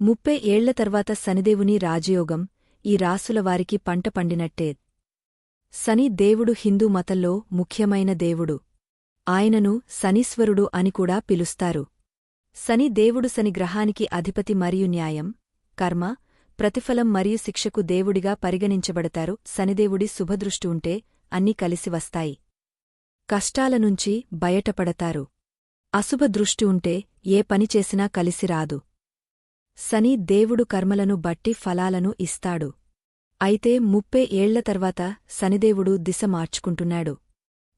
ముప్పై ఏళ్ళ తర్వాత శనిదేవుని రాజయోగం ఈ రాసులవారికి పంట పండినట్టే. శని దేవుడు హిందూ మతంలో ముఖ్యమైన దేవుడు. ఆయనను శనీశ్వరుడు అని కూడా పిలుస్తారు. శని దేవుడు శని గ్రహానికి అధిపతి మరియు న్యాయం కర్మ ప్రతిఫలం మరియు శిక్షకు దేవుడిగా పరిగణించబడతారు. శనిదేవుడి శుభదృష్టి ఉంటే అన్నీ కలిసి వస్తాయి. కష్టాలనుంచి బయటపడతారు. అశుభ దృష్టి ఉంటే ఏ పని చేసినా కలిసి రాదు. శని దేవుడు కర్మలను బట్టి ఫలాలను ఇస్తాడు. అయితే ముప్పై ఏళ్ళ తర్వాత శనిదేవుడు దిశ మార్చుకుంటున్నాడు.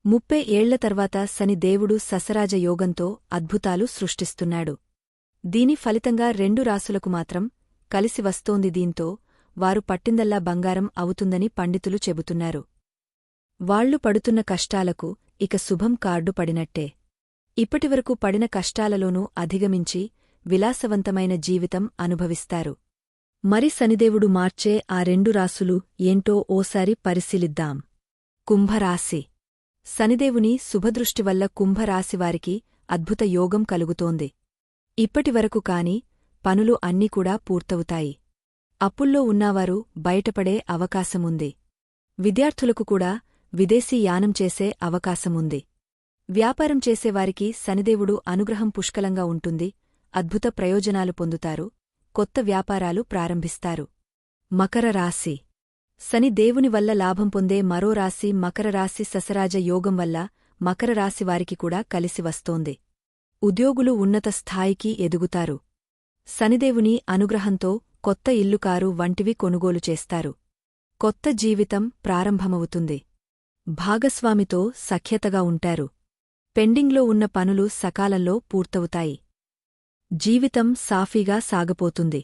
ముప్పై ఏళ్ళ తర్వాత శనిదేవుడు ససరాజ యోగంతో అద్భుతాలు సృష్టిస్తున్నాడు. దీని ఫలితంగా రెండు రాసులకు మాత్రం కలిసి వస్తోంది దీంతో వారు పట్టిందల్లా బంగారం అవుతుందని పండితులు చెబుతున్నారు. వాళ్ళు పడుతున్న కష్టాలకు ఇక శుభం కార్డు పడినట్టే. ఇప్పటివరకు పడిన కష్టాలలోనూ అధిగమించి విలాసవంతమైన జీవితం అనుభవిస్తారు. మరి శనిదేవుడు మార్చే ఆ రెండు రాసులు ఏంటో ఓసారి పరిశీలిద్దాం. కుంభరాశి. శనిదేవుని శుభదృష్టివల్ల కుంభరాశివారికి అద్భుత యోగం కలుగుతోంది. ఇప్పటివరకు కాని పనులు అన్నీ కూడా పూర్తవుతాయి. అప్పుల్లో ఉన్నావారు బయటపడే అవకాశముంది. విద్యార్థులకు కూడా విదేశీ యానం చేసే అవకాశముంది. వ్యాపారం చేసేవారికి శనిదేవుడు అనుగ్రహం పుష్కలంగా ఉంటుంది. అద్భుత ప్రయోజనాలు పొందుతారు కొత్త వ్యాపారాలు ప్రారంభిస్తారు. మకర రాశి. శని దేవుని వల్ల లాభం పొందే మరో రాశి మకర రాశి ససరాజ యోగం వల్ల మకర రాశి వారికి కూడా కలిసి వస్తోంది. ఉద్యోగులు ఉన్నత స్థాయికి ఎదుగుతారు. శనిదేవుని అనుగ్రహంతో కొత్త ఇల్లుకారు వంటివి కొనుగోలు చేస్తారు. కొత్త జీవితం ప్రారంభమవుతుంది. భాగస్వామితో సఖ్యతగా ఉంటారు. పెండింగ్లో ఉన్న పనులు సకాలంలో పూర్తవుతాయి. జీవితం సాఫీగా సాగపోతుంది.